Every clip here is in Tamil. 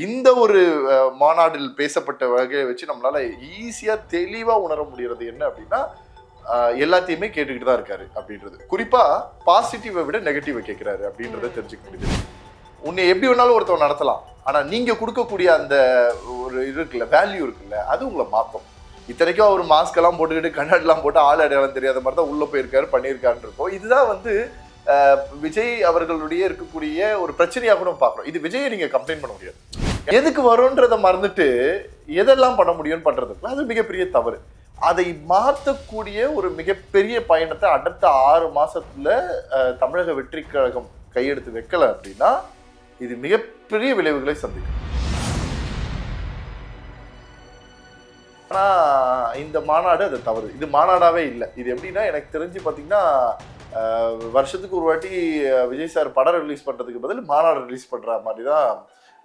இந்த ஒரு மாநாட்டில் பேசப்பட்ட வகையை வச்சு நம்மளால ஈஸியா தெளிவா உணர முடியறது என்ன அப்படின்னா எல்லாத்தையுமே கேட்டுக்கிட்டு தான் இருக்காரு அப்படின்றது. குறிப்பா பாசிட்டிவை விட நெகட்டிவை கேட்கிறாரு அப்படின்றத தெரிஞ்சுக்க முடியுது. உன்னை எப்படி வேணாலும் ஒருத்தவன் நடத்தலாம். ஆனா நீங்க கொடுக்கக்கூடிய அந்த ஒரு இது இருக்குல்ல வேல்யூ இருக்குல்ல அது உங்களை மாத்தும். இத்தனைக்கும் அவர் மாஸ்க் எல்லாம் போட்டுக்கிட்டு கண்ணாடிலாம் போட்டு ஆள் அடையாளம் தெரியாத மாதிரி தான் உள்ள போயிருக்காரு பண்ணியிருக்காருன்னு இருக்கும். இதுதான் வந்து விஜய் அவர்களுடைய இருக்கக்கூடிய ஒரு பிரச்சனையாக கூட பார்க்குறோம். இது விஜயை நீங்கள் கம்ப்ளைண்ட் பண்ண முடியாது. எதுக்கு வரும்ன்றதை மறந்துட்டு எதெல்லாம் பண்ண முடியும்னு பண்றதுக்கு அது மிகப்பெரிய தவறு. அதை மாற்றக்கூடிய ஒரு மிகப்பெரிய பயணத்தை அடுத்த ஆறு மாதத்தில் தமிழக வெற்றி கழகம் கையெடுத்து வைக்கலை அப்படின்னா இது மிகப்பெரிய விளைவுகளை சந்திக்கும். ஆனால் இந்த மாநாடு அது தவறு. இது மாநாடாகவே இல்லை. இது எப்படின்னா எனக்கு தெரிஞ்சு பார்த்தீங்கன்னா வருஷத்துக்கு ஒரு வாட்டி விஜய் சார் படம் ரிலீஸ் பண்றதுக்கு பதில் மாநாடு ரிலீஸ் பண்ற மாதிரி தான்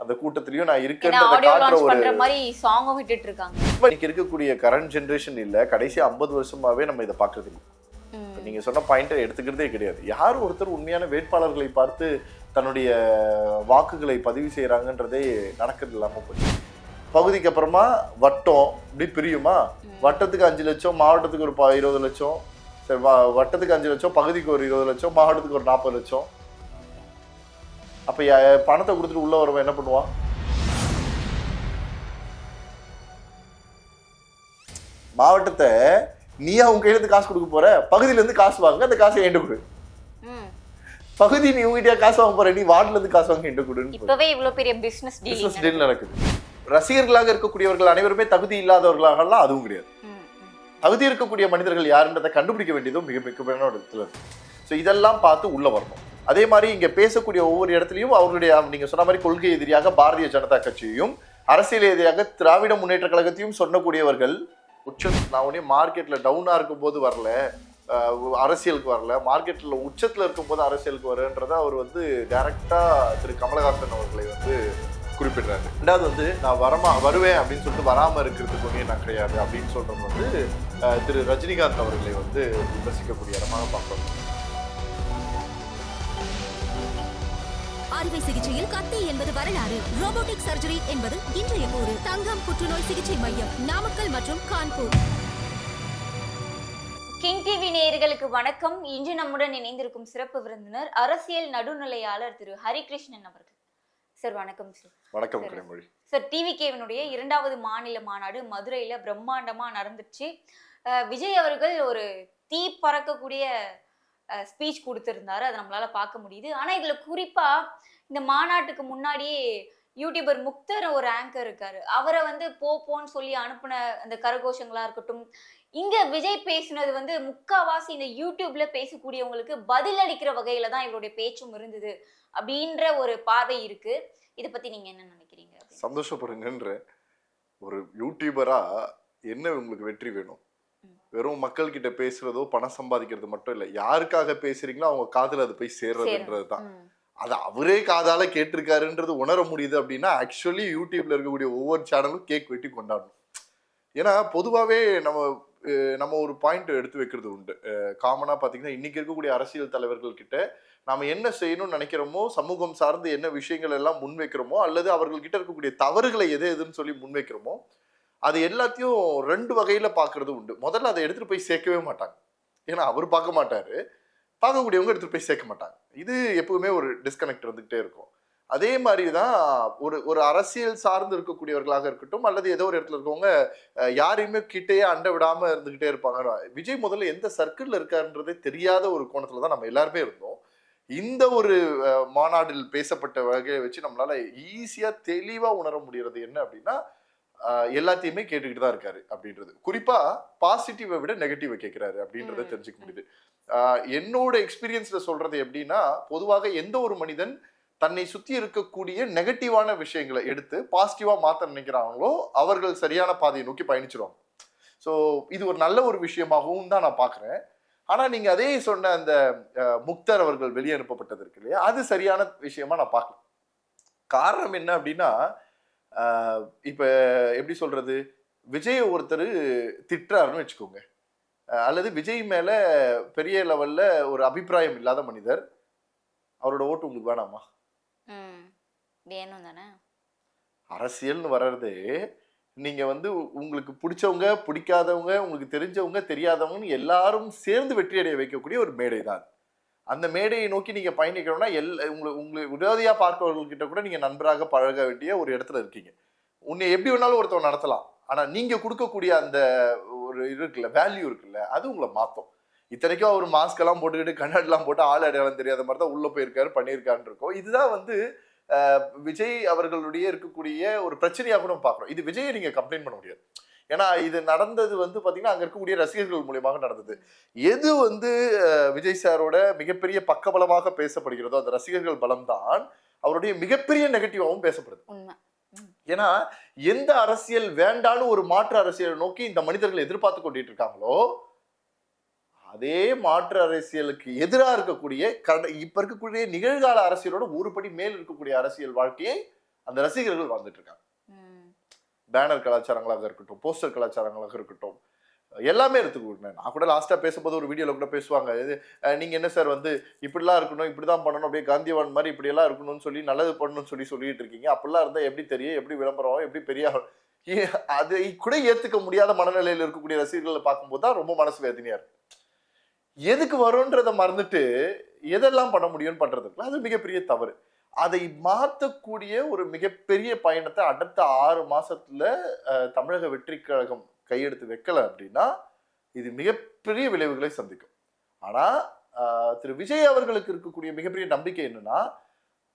அந்த கூட்டத்திலயும் நான் காட்டுற லான்ச் ஒரு மாதிரி சாங்கும் விட்டுட்டு இருக்காங்க. இன்னைக்கு இருக்கக்கூடிய கரண்ட் ஜென்ரேஷன் இல்ல கடைசி ஐம்பது வருஷமாவே நம்ம இதை பார்க்கறது இல்லை. நீங்க சொன்ன பாயிண்டை எடுத்துக்கிறதே கிடையாது. யார் ஒருத்தர் உண்மையான வேட்பாளர்களை பார்த்து தன்னுடைய வாக்குகளை பதிவு செய்யறாங்கன்றதே நடக்கிறது இல்லாம போச்சு. பகுதிக்கு அப்புறமா வட்டம் இப்படி பிரியுமா? வட்டத்துக்கு அஞ்சு லட்சம் மாவட்டத்துக்கு ஒரு இருபது லட்சம் சரி வட்டத்துக்கு அஞ்சு லட்சம் பகுதிக்கு ஒரு இருபது லட்சம் மாவட்டத்துக்கு ஒரு நாற்பது லட்சம். அப்ப பணத்தை கொடுத்துட்டு உள்ள வரவன் என்ன பண்ணுவான்? மாவட்டத்தை நீ அவங்க கையில இருந்து காசு கொடுக்க போற? பகுதியில இருந்து காசு வாங்க அந்த காசை என்கிட்ட கொடு. பகுதி நீ உங்ககிட்ட காசு வாங்க போற நீ வார்டுல இருந்து காசு வாங்க என்கிட்ட கொடுன்னு இப்பவே இவ்வளவு பெரிய பிசினஸ் பிசினஸ் டீலிங் டீல் நடக்குது. ரசிகர்களாக இருக்கக்கூடியவர்கள் அனைவருமே தகுதி இல்லாதவர்களாகலாம் அதுவும் கிடையாது. தகுதி இருக்கக்கூடிய மனிதர்கள் யாருன்றதை கண்டுபிடிக்க வேண்டியதும் மிக மிக ஒரு இடத்துல இருக்கு. ஸோ இதெல்லாம் பார்த்து உள்ள வரணும். அதே மாதிரி இங்கே பேசக்கூடிய ஒவ்வொரு இடத்துலையும் அவர்களுடைய நீங்கள் சொன்ன மாதிரி கொள்கை எதிரியாக பாரதிய ஜனதா கட்சியையும் அரசியல் எதிரியாக திராவிட முன்னேற்ற கழகத்தையும் சொன்னக்கூடியவர்கள் உச்ச நான் உடனே மார்க்கெட்டில் டவுனாக இருக்கும் போது வரல அரசியலுக்கு வரல மார்க்கெட்டில் உச்சத்தில் இருக்கும்போது அரசியலுக்கு வருன்றதை அவர் வந்து டைரக்டா திரு கமலஹாசன் அவர்களை வந்து குறிப்பிடுறாரு. ரெண்டாவது வந்து நான் வரமா வருவேன் அப்படின்னு சொல்லிட்டு வராமல் இருக்கிறதுக்கு ஒன்றே நான் கிடையாது அப்படின்னு சொல்கிறது வந்து திரு ரஜினிகாந்த் அவர்களை வந்து விமர்சிக்கக்கூடிய இடமாக பார்க்கணும் அறுவை சிகிச்சையில் கத்தி என்பது வரலாறு. ரோபோட்டிக் சர்ஜரி என்பது இன்றைய கூறு. தங்கம் புற்றுநோய் சிகிச்சை மையம் நாமக்கல் மற்றும் கான்பூர். கிங் டிவி நேயர்களுக்கு வணக்கம். இன்று நம்முடன் இணைந்திருக்கும் சிறப்பு விருந்தினர் அரசியல் நடுநிலையாளர் திரு ஹரிகிருஷ்ணன் அவர்கள். சார் வணக்கம் சார். வணக்கம் சரி. கனிமொழி சார் டிவிகேவினுடைய இரண்டாவது மாநில மாநாடு மதுரையில பிரம்மாண்டமா நடந்துச்சு. விஜய் அவர்கள் ஒரு தீ பறக்கக்கூடிய ஸ்பீச் கொடுத்துருந்தாரு. அதை நம்மளால பார்க்க முடியுது. ஆனா இதுல குறிப்பா இந்த மாநாட்டுக்கு முன்னாடியே யூடியூபர் முக்தர் ஒரு ஆங்கர் இருக்காரு. அவரை வந்து போ போன்னு சொல்லி அனுப்பின அந்த கரகோஷங்களா இருக்கட்டும் இங்க விஜய் பேசினது வந்து முக்காவாசி இந்த யூடியூப்ல பேசக்கூடியவங்களுக்கு பதில் அளிக்கிற வகையில தான் இவருடைய பேச்சும் இருந்தது அப்படின்ற ஒரு பார்வை இருக்கு. இதை பத்தி நீங்க என்ன நினைக்கிறீங்க சந்தோஷப்படுங்கன்ற ஒரு யூடியூபரா என்ன உங்களுக்கு வெற்றி வேணும்? வெறும் மக்கள் கிட்ட பேசுறதோ பணம் சம்பாதிக்கிறது மட்டும் இல்லை யாருக்காக பேசுறீங்களோ அவங்க காதுல அது போய் சேர்றதுன்றது தான். அது அவரே காதால கேட்டிருக்காருன்றது உணர முடியுது அப்படின்னா ஆக்சுவலி யூடியூப்ல இருக்கக்கூடிய ஒவ்வொரு சேனலும் கேக் வெட்டி கொண்டாடணும். ஏன்னா பொதுவாகவே நம்ம நம்ம ஒரு பாயிண்ட் எடுத்து வைக்கிறது உண்டு. காமனாக பார்த்தீங்கன்னா இன்னைக்கு இருக்கக்கூடிய அரசியல் தலைவர்கள் கிட்ட நாம என்ன செய்யணும்னு நினைக்கிறோமோ சமூகம் சார்ந்து என்ன விஷயங்கள் எல்லாம் முன்வைக்கிறோமோ அல்லது அவர்கள் கிட்ட இருக்கக்கூடிய தவறுகளை எது எதுன்னு சொல்லி முன்வைக்கிறோமோ அது எல்லாத்தையும் ரெண்டு வகையில் பார்க்கிறது உண்டு. முதல்ல அதை எடுத்துகிட்டு போய் சேர்க்கவே மாட்டாங்க. ஏன்னா அவர் பார்க்க மாட்டார். பார்க்கக்கூடியவங்க எடுத்துகிட்டு போய் சேர்க்க மாட்டாங்க. இது எப்பவுமே ஒரு டிஸ்கனெக்ட் இருந்துகிட்டே இருக்கும். அதே மாதிரி தான் ஒரு ஒரு அரசியல் சார்ந்து இருக்கக்கூடியவர்களாக இருக்கட்டும் அல்லது ஏதோ ஒரு இடத்துல இருக்கவங்க யாரையுமே கிட்டேயே அண்ட விடாமல் இருந்துக்கிட்டே இருப்பாங்க. விஜய் முதல்ல எந்த சர்க்கிளில் இருக்காருன்றதே தெரியாத ஒரு கோணத்தில் தான் நம்ம எல்லாருமே இருந்தோம். இந்த ஒரு மாநாட்டில் பேசப்பட்ட வகையை வச்சு நம்மளால ஈஸியாக தெளிவாக உணர முடிகிறது என்ன அப்படின்னா எல்லாத்தையுமே கேட்டுக்கிட்டு தான் இருக்காரு அப்படின்றது. குறிப்பா பாசிட்டிவை விட நெகட்டிவை கேட்கிறாரு அப்படின்றத தெரிஞ்சுக்க முடியுது. என்னோட எக்ஸ்பீரியன்ஸ்ல சொல்றது எப்படின்னா பொதுவாக எந்த ஒரு மனிதன் தன்னை சுத்தி இருக்கக்கூடிய நெகட்டிவான விஷயங்களை எடுத்து பாசிட்டிவா மாத்த நினைக்கிறாங்களோ அவர்கள் சரியான பாதையை நோக்கி பயணிச்சிருவாங்க. ஸோ இது ஒரு நல்ல ஒரு விஷயமாகவும் தான் நான் பார்க்குறேன் ஆனா நீங்க அதே சொன்ன அந்த முக்தர் அவர்கள் வெளியே அனுப்பப்பட்டது இருக்கு இல்லையா அது சரியான விஷயமா நான் பார்க்கல காரணம் என்ன அப்படின்னா இப்ப எப்படி சொல்றது? விஜய் ஒருத்தர் திட்டுறாருன்னு வச்சுக்கோங்க. அல்லது விஜய் மேல பெரிய லெவல்ல ஒரு அபிப்பிராயம் இல்லாத மனிதர். அவரோட ஓட்டு உங்களுக்கு வேணாமா? வேணும் தானே? அரசியல்னு வர்றதே நீங்க வந்து உங்களுக்கு பிடிச்சவங்க பிடிக்காதவங்க உங்களுக்கு தெரிஞ்சவங்க தெரியாதவங்கன்னு எல்லாரும் சேர்ந்து வெற்றி அடைய வைக்கக்கூடிய ஒரு மேடை தான். அந்த மேடையை நோக்கி நீங்க பயணிக்கணும்னா எல் உங்களை உங்களை விரோதியா பார்ப்பவர்கள்கிட்ட கூட நீங்க நண்பராக பழக வேண்டிய ஒரு இடத்துல இருக்கீங்க. உன்னை எப்படி வேணாலும் ஒருத்தவங்க நடத்தலாம். ஆனா நீங்க கொடுக்கக்கூடிய அந்த ஒரு இது இருக்குல்ல வேல்யூ இருக்குல்ல அது உங்களை மாத்தும். இத்தனைக்கும் அவர் மாஸ்க் எல்லாம் போட்டுக்கிட்டு கண்ணாடிலாம் போட்டு ஆள் அடையாளம் தெரியாத மாதிரி தான் உள்ள போயிருக்காரு பண்ணியிருக்காருன்னு இருக்கோம். இதுதான் வந்து விஜய் அவர்களுடைய இருக்கக்கூடிய ஒரு பிரச்சனையாக கூட பார்க்குறோம். இது விஜயை நீங்கள் கம்ப்ளைண்ட் பண்ண முடியாது. ஏன்னா இது நடந்தது வந்து பாத்தீங்கன்னா அங்க இருக்கக்கூடிய ரசிகர்கள் மூலியமாக நடந்தது. எது வந்து விஜய் சாரோட மிகப்பெரிய பக்கபலமாக பேசப்படுகிறதோ அந்த ரசிகர்கள் பலம்தான் அவருடைய மிகப்பெரிய நெகட்டிவாகவும் பேசப்படுது. ஏன்னா எந்த அரசியல் வேண்டான்னு ஒரு மாற்று அரசியலை நோக்கி இந்த மனிதர்கள் எதிர்பார்த்து கொண்டிட்டு இருக்காங்களோ அதே மாற்று அரசியலுக்கு எதிராக இருக்கக்கூடிய கட இப்ப இருக்கக்கூடிய நிகழ்கால அரசியலோட ஒரு படி மேல் இருக்கக்கூடிய அரசியல் வாழ்க்கையை அந்த ரசிகர்கள் வாழ்ந்துட்டு இருக்காங்க. பேனர் கலாச்சாரங்களாக இருக்கட்டும் போஸ்டர் கலாச்சாரங்களாக இருக்கட்டும் எல்லாமே எடுத்துக்கிட்டேன் நான் கூட லாஸ்ட்டாக பேசும்போது ஒரு வீடியோவில் கூட பேசுவாங்க. இது நீங்கள் என்ன சார் வந்து இப்படிலாம் இருக்கணும் இப்படி தான் பண்ணணும் அப்படியே காந்திவான் மாதிரி இப்படியெல்லாம் இருக்கணும்னு சொல்லி நல்லது பண்ணணும்னு சொல்லி சொல்லிட்டு இருக்கீங்க. அப்படிலாம் இருந்தால் எப்படி தெரியும்? எப்படி விளம்பரம்? எப்படி பெரிய அதை கூட ஏற்றுக்க முடியாத மனநிலையில் இருக்கக்கூடிய ரசிகர்களை பார்க்கும்போது தான் ரொம்ப மனசு வேதனையாக இருக்கு. எதுக்கு வரும்ன்றதை மறந்துட்டு எதெல்லாம் பண்ண முடியும்னு பண்ணுறதுக்குலாம் அது மிகப்பெரிய தவறு. அதை மாற்றக்கூடிய ஒரு மிகப்பெரிய பயணத்தை அடுத்த ஆறு மாசத்துல தமிழக வெற்றி கழகம் கையெடுத்து வைக்கல அப்படின்னா இது மிகப்பெரிய விளைவுகளை சந்திக்கும். ஆனா திரு விஜய் அவர்களுக்கு இருக்கக்கூடிய மிகப்பெரிய நம்பிக்கை என்னன்னா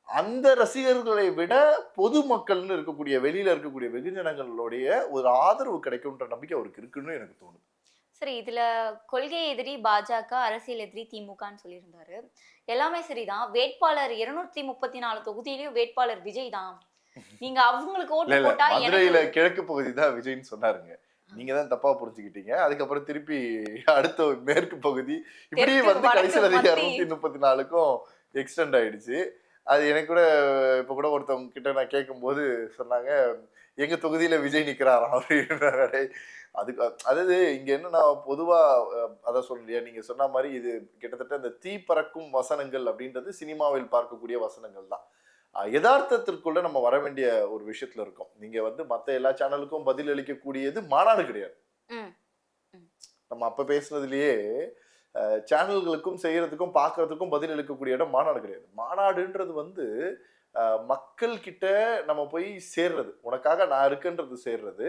அந்த ரசிகர்களை விட பொதுமக்கள்னு இருக்கக்கூடிய வெளியில இருக்கக்கூடிய வெகுஜனங்களுடைய ஒரு ஆதரவு கிடைக்கும்ன்ற நம்பிக்கை அவருக்கு இருக்குன்னு எனக்கு தோணுது. சரி இதுல கொள்கை எதிரி பாஜக அரசியல் எதிரி திமுகன்னு சொல்லியிருந்தாரு. எல்லாமே சரிதான். வேட்பாளர் இருநூத்தி முப்பத்தி நாலு தொகுதியிலயும் வேட்பாளர் விஜய் தான். நீங்க அவங்களுக்கு ஓட்டு போட்டா மதுரையில கிழக்கு பகுதி தான் விஜய்னு சொன்னாருங்க. நீங்க தான் தப்பா புரிஞ்சுக்கிட்டீங்க. அதுக்கப்புறம் திருப்பி அடுத்த மேற்கு பகுதி. இப்படி வந்து கடைசியில் அது மத்திய. இரநூத்தி முப்பத்தி நாலுக்கும் எக்ஸ்டெண்ட் ஆயிடுச்சு. அது எனக்கு கூட இப்ப கூட ஒருத்தவங்க கிட்ட நான் கேட்கும்போது சொன்னாங்க எங்க தொகுதியில விஜய் நிக்கிறாராம் அப்படின்றாங்க. டேய், அதுக்கு அதாவது இங்க என்னன்னா பொதுவா அஹ், அதான் சொல்லியா நீங்க சொன்ன மாதிரி இது கிட்டத்தட்ட இந்த தீ பறக்கும் வசனங்கள் அப்படின்றது சினிமாவில் பார்க்கக்கூடிய வசனங்கள் தான். யதார்த்தத்திற்குள்ள நம்ம வர வேண்டிய ஒரு விஷயத்துல இருக்கோம். நீங்க வந்து மத்த எல்லா சேனலுக்கும் பதில் அளிக்கக்கூடியது மாநாடு கிடையாது. நம்ம அப்ப பேசுனதுலயே சேனல்களுக்கும் செய்யறதுக்கும் பார்க்கறதுக்கும் பதில் அளிக்கக்கூடிய இடம் மாநாடு கிடையாது. மாநாடுன்றது வந்து அஹ், மக்கள் கிட்ட நம்ம போய் சேர்றது. உனக்காக நான் இருக்குன்றது சேர்றது.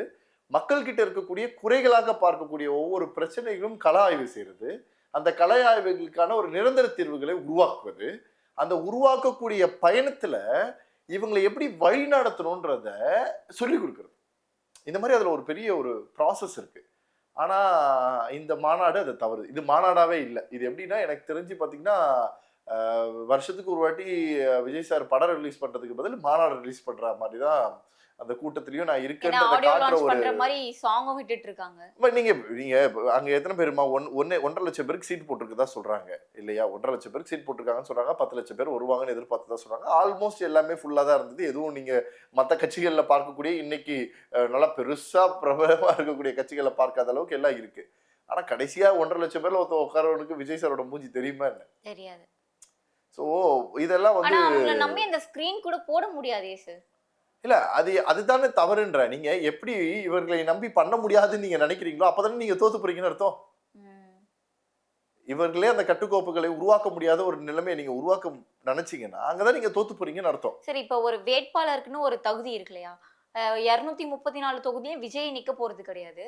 மக்கள்கிட்ட இருக்கக்கூடிய குறைகளாக பார்க்கக்கூடிய ஒவ்வொரு பிரச்சனைகளும் கள ஆய்வு செய்கிறது. அந்த கலை ஆய்வுகளுக்கான ஒரு நிரந்தர தீர்வுகளை உருவாக்குவது. அந்த உருவாக்கக்கூடிய பயணத்தில் இவங்களை எப்படி வழி நடத்தணுன்றத சொல்லி கொடுக்குறது. இந்த மாதிரி அதில் ஒரு பெரிய ஒரு ப்ராசஸ் இருக்குது ஆனால் இந்த மாநாடு அதை தவறு. இது மாநாடாகவே இல்லை. இது எப்படின்னா எனக்கு தெரிஞ்சு பார்த்திங்கன்னா வருஷத்துக்கு ஒரு வாட்டி விஜய் சார் படம் ரிலீஸ் பண்ணுறதுக்கு பதில் மாநாடு ரிலீஸ் பண்ணுற மாதிரி தான் அந்த கூட்டத்திலயும் நான் பண்ற மாதிரி சாங்கும் விட்டுட்டு இருக்காங்க நீங்க நீங்க அங்க எத்தனை பேருமா? ஒன் ஒன்னு ஒன்றரை லட்சம் பேருக்கு சீட் போட்டிருக்கதா சொல்றாங்க. இல்லையா? ஒன்றரை லட்சம் பேருக்கு சீட் போட்டிருக்காங்கன்னு சொல்றாங்க. பத்து லட்சம் பேர் வருவாங்கன்னு எதிர்பார்த்ததா சொல்றாங்க. ஆல்மோஸ்ட் எல்லாமே ஃபுல்லா தான் இருந்தது. எதுவும் நீங்க மத்த கட்சிகள்ல பார்க்கக்கூடிய இன்னைக்கு நல்லா பெருசா பிரபலமா இருக்கக்கூடிய கட்சிகளை பார்க்காத அளவுக்கு எல்லாம் இருக்கு. ஆனா கடைசியா ஒன்றரை லட்சம் பேர்ல ஒருத்தன் உட்காரவனுக்கு விஜய் சாரோட மூஞ்சி தெரியுமா என்ன? தெரியாது. சோ இதெல்லாம் வந்து நம்பி அந்த ஸ்கிரீன் கூட போட முடியாதே சார் இல்ல அது அதுதானே தவறுன்ற. நீங்க எப்படி இவர்களை நம்பி பண்ண முடியாதுன்னு நீங்க நினைக்கிறீங்களோ அப்பதானே நீங்க தோத்து போறீங்கன்னு அர்த்தம். இவர்களே அந்த கட்டுக்கோப்புகளை உருவாக்க முடியாத ஒரு நிலைமையை நீங்க உருவாக்க நினைச்சீங்கன்னா அங்கதான் நீங்க தோத்து போறீங்கன்னு அர்த்தம். சரி இப்ப ஒரு வேட்பாளருக்குன்னு ஒரு தகுதி இருக்கு இல்லையா? இரநூத்தி முப்பத்தி நாலு தொகுதியும் விஜய் நிக்க போறது கிடையாது.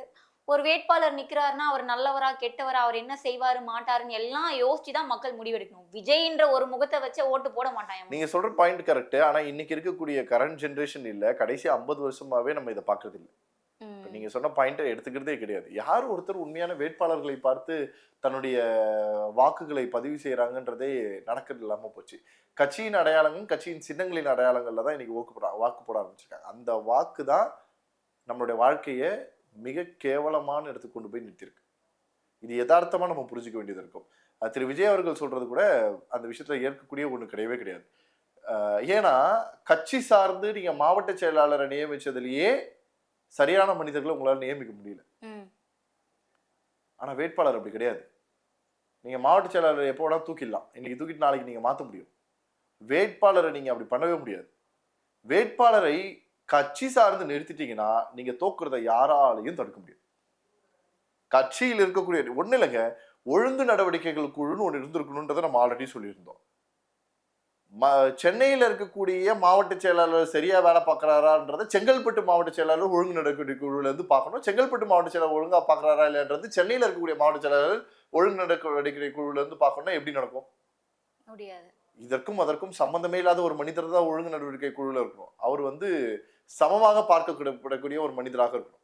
ஒரு வேட்பாளர் நிக்கிறாருன்னா அவர் நல்லவரா கெட்டவரா அவர் என்ன செய்வாரு மாட்டாருன்னு எல்லாம் யோசிச்சு தான் மக்கள் முடிவெடுக்கணும். விஜய்ன்ற ஒரு முகத்தை வச்சு ஓட்டு போட மாட்டாங்க நீங்க சொல்ற பாயிண்ட் கரெக்ட் ஆனா இன்னைக்கு இருக்கக்கூடிய கரண்ட் ஜென்ரேஷன் இல்ல கடைசி ஐம்பது வருஷமாவே நம்ம இதை பாக்குறது இல்ல நீங்க சொன்ன பாயிண்ட்டை எடுத்துக்கிறதே கிடையாது. யார் ஒருத்தர் உண்மையான வேட்பாளர்களை பார்த்து தன்னுடைய வாக்குகளை பதிவு செய்யறாங்கன்றதே நடக்கிறது இல்லாம போச்சு. கட்சியின் அடையாளங்களும் கட்சியின் சின்னங்களின் அடையாளங்கள்ல தான் இன்னைக்கு வாக்கு போட வாக்கு போட ஆரம்பிச்சிருக்காங்க. அந்த வாக்கு தான் நம்மளுடைய வாழ்க்கையை மிக கேவலமான இடத்துக்கு கொண்டு போய் நிறுத்திருக்கு இது யதார்த்தமா நம்ம புரிஞ்சுக்க வேண்டியது இருக்கும். திரு விஜய் அவர்கள் சொல்றது கூட அந்த விஷயத்துல ஏற்கக்கூடிய ஒண்ணு கிடையவே கிடையாது. ஏன்னா கட்சி சார்ந்து நீங்க மாவட்ட செயலாளரை நியமிச்சதுலயே சரியான மனிதர்களை உங்களால நியமிக்க முடியல. ம். ஆனா வேட்பாளர் அப்படி கிடையாது. நீங்க மாவட்ட செயலாளர் எப்போ வேணா தூக்கிடலாம். இன்னைக்கு தூக்கிட்டு நாளைக்கு நீங்க மாத்த முடியும். வேட்பாளரை நீங்க அப்படி பண்ணவே முடியாது. வேட்பாளரை கட்சி சார்ந்து நிறுத்திட்டீங்கன்னா நீங்க தோக்குறத யாராலையும் தடுக்க முடியாது. கட்சியில் இருக்கக்கூடிய ஒண்ணு இல்லைங்க ஒழுங்கு நடவடிக்கைகள் குழுன்னு ஒன்று இருந்திருக்கணுன்றதை நம்ம ஆல்ரெடி சொல்லியிருந்தோம். ம சென்னையில் இருக்கக்கூடிய மாவட்ட செயலாளர் சரியா வேலை பார்க்கறாரான்றதை செங்கல்பட்டு மாவட்ட செயலாளர் ஒழுங்கு நடவடிக்கை குழுல இருந்து பார்க்கணும். செங்கல்பட்டு மாவட்ட செயலாளர் ஒழுங்கா பார்க்கறாரா இல்லைன்றது சென்னையில் இருக்கக்கூடிய மாவட்ட செயலாளர் ஒழுங்கு நடவடிக்கை குழுல இருந்து பார்க்கணும்னா எப்படி நடக்கும்? முடியாது. இதற்கும் அதற்கும் சம்பந்தமே இல்லாத ஒரு மனிதர் தான் ஒழுங்கு நடவடிக்கை குழுல இருக்கணும். அவர் வந்து சமமாக பார்க்கப்படக்கூடிய ஒரு மனிதராக இருக்கணும்.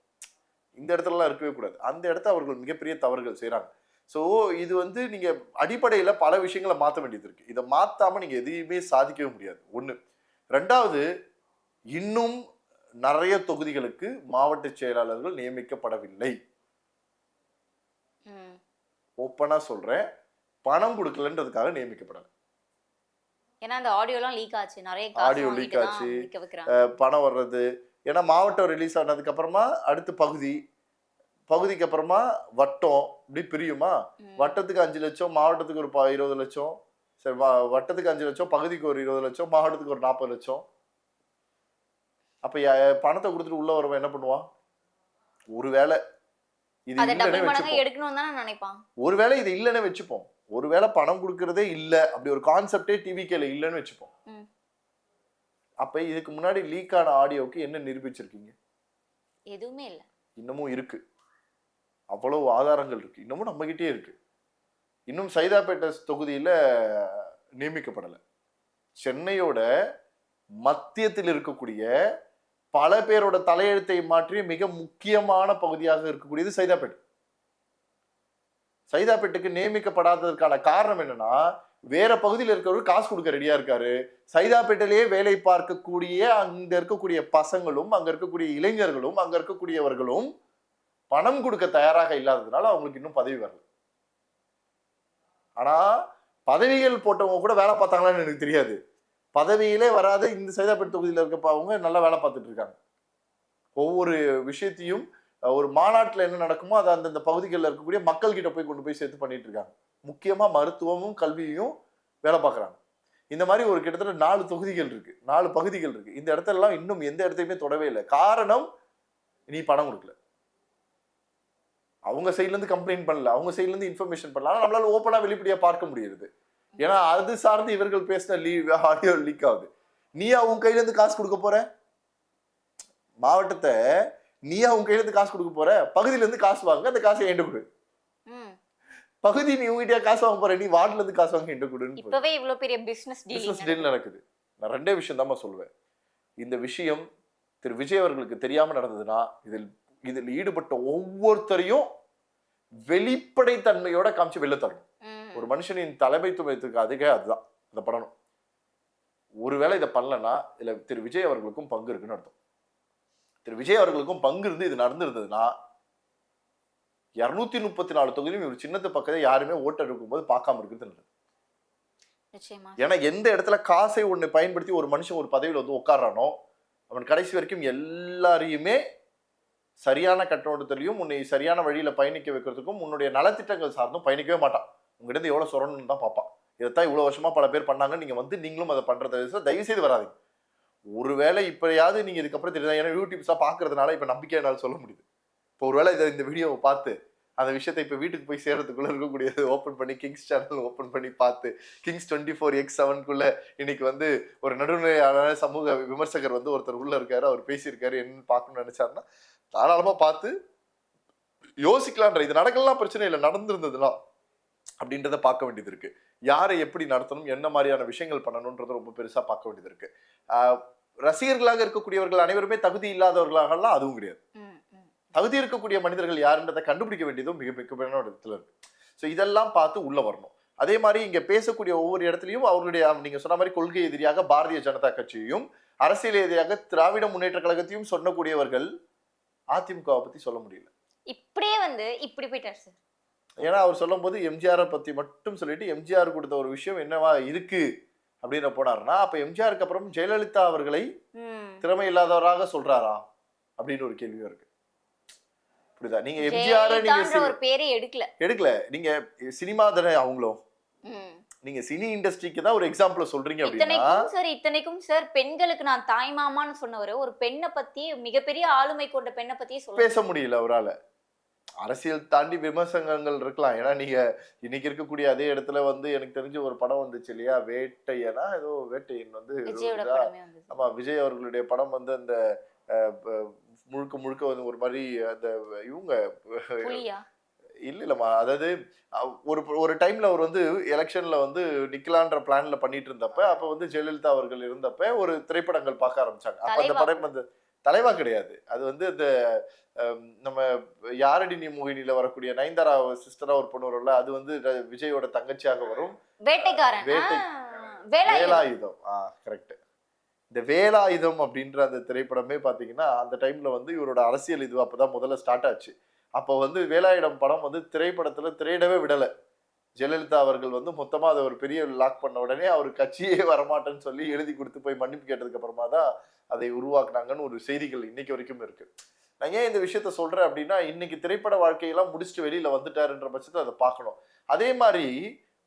இந்த இடத்துலலாம் இருக்கவே கூடாது. அந்த இடத்த அவர்கள் மிகப்பெரிய தவறுகள் செய்றாங்க. ஸோ இது வந்து நீங்க அடிப்படையில பல விஷயங்களை மாற்ற வேண்டியது இருக்கு. இதை மாத்தாம நீங்க எதையுமே சாதிக்கவே முடியாது. ஒண்ணு. ரெண்டாவது இன்னும் நிறைய தொகுதிகளுக்கு மாவட்ட செயலாளர்கள் நியமிக்கப்படவில்லை. ம். ஓப்பனா சொல்றேன். பணம் கொடுக்கலன்றதுக்காக நியமிக்கப்படல. ஏன்னா அந்த ஆடியோலாம் லீக் ஆச்சு. நிறைய வாங்கிட்டு தான் ஆச்சு. பணம் வர்றது. ஏன்னா மாவட்டம் ரிலீஸ் ஆனதுக்கு அப்புறமா அடுத்து பகுதி. பகுதிக்கு அப்புறமா வட்டம். இப்படி பிரியுமா. வட்டத்துக்கு அஞ்சு லட்சம் மாவட்டத்துக்கு ஒரு இருபது லட்சம். சரி வட்டத்துக்கு அஞ்சு லட்சம் பகுதிக்கு ஒரு இருபது லட்சம் மாவட்டத்துக்கு ஒரு நாற்பது லட்சம். அப்ப பணத்தை கொடுத்துட்டு உள்ள வரவன் என்ன பண்ணுவான்? ஒருவேளை இது இல்லைன்னே வச்சுப்போம். ஒருவேளை இது இல்லைன்னு வச்சுப்போம். ஒருவேளை பணம் கொடுக்கறதே இல்ல. அப்படி ஒரு கான்செப்டே டிவிக்கேல இல்லைன்னு வச்சுப்போம். அப்ப இதுக்கு முன்னாடி லீக் ஆன ஆடியோக்கு என்ன நிரூபிச்சிருக்கீங்க? எதுவுமே இல்ல. இன்னமும் இருக்கு. அவ்வளவு ஆதாரங்கள் இருக்கு. இன்னமும் நம்மகிட்டயே இருக்கு. இன்னும் சைதாப்பேட்டை தொகுதியில நியமிக்கப்படலை. சென்னையோட மத்தியத்தில் இருக்கக்கூடிய பல பேரோட தலையெழுத்தை மாற்றி மிக முக்கியமான பகுதியாக இருக்கக்கூடியது சைதாப்பேட்டை. சைதாப்பேட்டுக்கு நியமிக்கப்படாததற்கான காரணம் என்னன்னா வேற பகுதியில் இருக்கிறவரு காசு கொடுக்க ரெடியா இருக்காரு. சைதாப்பேட்டையிலேயே வேலை பார்க்கக்கூடிய அங்க இருக்கக்கூடிய பசங்களும் அங்க இருக்கக்கூடிய இளைஞர்களும் அங்க இருக்கக்கூடியவர்களும் பணம் கொடுக்க தயாராக இல்லாததுனால அவங்களுக்கு இன்னும் பதவி வரல. ஆனா பதவிகள் போட்டவங்க கூட வேலை பார்த்தாங்களான்னு எனக்கு தெரியாது. பதவியிலே வராத இந்த சைதாப்பேட்டை தொகுதியில் இருக்கப்பவங்க நல்லா வேலை பார்த்துட்டு இருக்காங்க. ஒவ்வொரு விஷயத்தையும் ஒரு மாநாட்டில் என்ன நடக்குமோ அதை அந்தந்த பகுதிகளில் இருக்கக்கூடிய மக்கள் கிட்ட போய் கொண்டு போய் சேர்த்து பண்ணிட்டு இருக்காங்க. முக்கியமாக மருத்துவமும் கல்வியும் வேலை பார்க்குறாங்க. இந்த மாதிரி ஒரு கிட்டத்தட்ட நாலு தொகுதிகள் இருக்கு. நாலு பகுதிகள் இருக்கு. இந்த இடத்துலலாம் இன்னும் எந்த இடத்தையுமே தொடவே இல்லை. காரணம் நீ பணம் கொடுக்கல. அவங்க சைட்லேருந்து கம்ப்ளைண்ட் பண்ணல. அவங்க சைட்லேருந்து இன்ஃபர்மேஷன் பண்ணல. ஆனால் நம்மளால ஓப்பனாக வெளிப்படையாக பார்க்க முடியுது ஏன்னா அது சார்ந்து இவர்கள் பேசின லீவ் ஆடியோ லீக் ஆகுது. நீயா உன் கையிலேருந்து காசு கொடுக்க போற? மாவட்டத்தை நீயா உன் கையில இருந்து காசு கொடுக்க போற? பகுதியில இருந்து காசு வாங்க அந்த காசை என்கிட்ட கொடு. பகுதி நீ உங்ககிட்டயா காசு வாங்க போற? நீ வார்டுல இருந்து காசு வாங்க என்கிட்ட கொடுன்னு. இப்பவே இவ்வளவு பெரிய பிசினஸ் பிசினஸ் டீல் நடக்குது. நான் ரெண்டே விஷயம் தான் சொல்லுவேன். இந்த விஷயம் திரு விஜய் அவர்களுக்கு தெரியாம நடந்ததுன்னா இதில் இதில் ஈடுபட்ட ஒவ்வொருத்தரையும் வெளிப்படைத்தன்மையோட காமிச்சு வெளில தரணும். ஒரு மனுஷனின் தலைமைத்துவத்துக்கு அதிக அதுதான். அதை பண்ணணும். ஒருவேளை இதை பண்ணலன்னா இதுல திரு விஜய் அவர்களுக்கும் பங்கு இருக்குன்னு அர்த்தம். திரு விஜய் அவர்களுக்கும் பங்கு இருந்து இது நடந்திருந்ததுன்னா இருநூத்தி முப்பத்தி நாலு தொகுதியும் இவர் சின்னத்து பக்கத்தை யாருமே ஓட்டு எடுக்கும்போது பார்க்காம இருக்கிறது நல்லது. ஏன்னா எந்த இடத்துல காசை ஒண்ணு பயன்படுத்தி ஒரு மனுஷன் ஒரு பதவியில் வந்து உட்கார்றானோ அவன் கடைசி வரைக்கும் எல்லாரையுமே சரியான கட்டோட்டத்திலையும் உன்னை சரியான வழியில பயணிக்க வைக்கிறதுக்கும் உன்னுடைய நலத்திட்டங்கள் சார்ந்தும் பயணிக்கவே மாட்டான். உங்ககிட்ட எவ்வளவு சொல்லணும்னு தான் பார்ப்பான். இதைத்தான் இவ்வளவு வருஷமா பல பேர் பண்ணாங்க நீங்க வந்து நீங்களும் அதை பண்றத தயவு செய்து வராதீங்க. ஒருவேளை இப்படியாவது நீங்க இதுக்கப்புறம் தெரியுதா? ஏன்னா யூடியூப்ஸா பாக்குறதுனால இப்ப நம்பிக்கை என்னால் சொல்ல முடியுது. இப்போ ஒருவேளை இதை இந்த வீடியோவை பார்த்து அந்த விஷயத்தை இப்போ வீட்டுக்கு போய் சேர்றதுக்குள்ள இருக்கக்கூடியது ஓப்பன் பண்ணி கிங்ஸ் சேனல் ஓப்பன் பண்ணி பார்த்து கிங்ஸ் டுவெண்ட்டி ஃபோர் எக்ஸ் செவனுக்குள்ள இன்னைக்கு வந்து ஒரு நடுநிலையான சமூக விமர்சகர் வந்து ஒருத்தர் உள்ள இருக்காரு அவர் பேசியிருக்காரு என்னன்னு பார்க்கணும்னு நினைச்சாருன்னா தாராளமா பார்த்து யோசிக்கலான்ற இது நடக்கலாம் பிரச்சனை இல்லை நடந்திருந்ததுலாம் அப்படின்றத பார்க்க வேண்டியது இருக்கு. யாரை எப்படி நடத்தணும் என்ன மாதிரியான விஷயங்கள் பண்ணணும்ன்றத ரொம்ப பெருசா பார்க்க வேண்டியது இருக்கு. ரசிகர்களாக இருக்கக்கூடியவர்கள் அனைவருமே தகுதி இல்லாதவர்களாகலாம் அதுவும் கிடையாது. தகுதி இருக்கக்கூடிய மனிதர்கள் யாருன்றதை கண்டுபிடிக்க வேண்டியதும் மிக மிகப்பெரிய ஒரு இடத்துல இருக்கு. ஸோ இதெல்லாம் பார்த்து உள்ள வரணும். அதே மாதிரி இங்க பேசக்கூடிய ஒவ்வொரு இடத்துலையும் அவர்களுடைய நீங்க சொன்ன மாதிரி கொள்கை எதிரியாக பாரதிய ஜனதா கட்சியையும் அரசியல் எதிரியாக திராவிட முன்னேற்ற கழகத்தையும் சொல்லக்கூடியவர்கள் அதிமுகவை பத்தி சொல்ல முடியல. இப்படியே வந்து இப்படி போயிட்டார் சார். ஏன்னா அவர் சொல்லும்போது எம்ஜிஆரை பத்தி மட்டும் சொல்லிட்டு எம்ஜிஆர் கொடுத்த ஒரு விஷயம் என்னவா இருக்கு அப்படின்னு போனாருன்னா அப்ப எம்ஜிஆருக்கு அப்புறம் ஜெயலலிதா அவர்களை. திறமை இல்லாதவராக சொல்றாரா? அப்படின்னு ஒரு கேள்வியும் இருக்கு. புரியுதா? நீங்க எம்ஜிஆரை நீங்க ஒரு பேரே எடுக்கல. எடுக்கல. நீங்க சினிமா தானே அவங்களும். நீங்க சினி இண்டஸ்ட்ரிக்கு தான் ஒரு எக்ஸாம்பிள் சொல்றீங்க இத்தனைக்கும் சார் இத்தனைக்கும் சார் பெண்களுக்கு நான் தாய்மாமான்னு சொன்னவர் ஒரு பெண்ணை பத்தி மிகப்பெரிய ஆளுமை கொண்ட பெண்ணை சொல்ல பேச முடியல அவரால. அரசியல் தாண்டி விமர்சனங்கள் இருக்கலாம். ஏன்னா நீங்க இன்னைக்கு இருக்கக்கூடிய அதே இடத்துல வந்து எனக்கு தெரிஞ்ச ஒரு படம் வந்துச்சு இல்லையா? வேட்டையனா? ஏதோ வேட்டையன் வந்து ஆமா விஜய் அவர்களுடைய படம் வந்து அந்த முழுக்க முழுக்க வந்து ஒரு மாதிரி அந்த இவங்க இல்ல இல்லம்மா அதாவது ஒரு ஒரு டைம்ல அவர் வந்து எலெக்ஷன்ல வந்து நிக்கலான்ற பிளான்ல பண்ணிட்டு இருந்தப்ப அப்ப வந்து ஜெயலலிதா அவர்கள் இருந்தப்ப ஒரு திரைப்படங்கள் பார்க்க ஆரம்பிச்சாங்க. அப்ப அந்த. படம் வந்து தலைவா கிடையாது. அது வந்து இந்த நம்ம யாரடி நீ மோகினியில வரக்கூடிய நயன்தாரா சிஸ்டரா ஒரு பொண்ணு வரும்ல அது வந்து விஜயோட தங்கச்சியாக வரும். வேட்டைக்காரன். வேட்டை- வேலாயுதம். ஆ கரெக்ட் இந்த வேலாயுதம் அப்படின்ற அந்த திரைப்படமே பாத்தீங்கன்னா அந்த டைம்ல வந்து இவரோட அரசியல் இது அப்பதான் முதல்ல ஸ்டார்ட் ஆச்சு. அப்போ வந்து வேலாயுதம் படம் வந்து திரைப்படத்துல திரையிடவே விடல. ஜெயலலிதா அவர்கள் வந்து மொத்தமாக அதை ஒரு பெரிய லாக் பண்ண உடனே அவர் கட்சியே வரமாட்டேன்னு சொல்லி எழுதி கொடுத்து போய் மன்னிப்பு கேட்டதுக்கு அப்புறமா தான் அதை உருவாக்குனாங்கன்னு ஒரு செய்திகள் இன்னைக்கு வரைக்கும் இருக்கு. நான் ஏன் இந்த விஷயத்த சொல்றேன் அப்படின்னா இன்னைக்கு திரைப்பட வாழ்க்கையெல்லாம் முடிச்சுட்டு வெளியில வந்துட்டாருன்ற பட்சத்தை அதை பார்க்கணும். அதே மாதிரி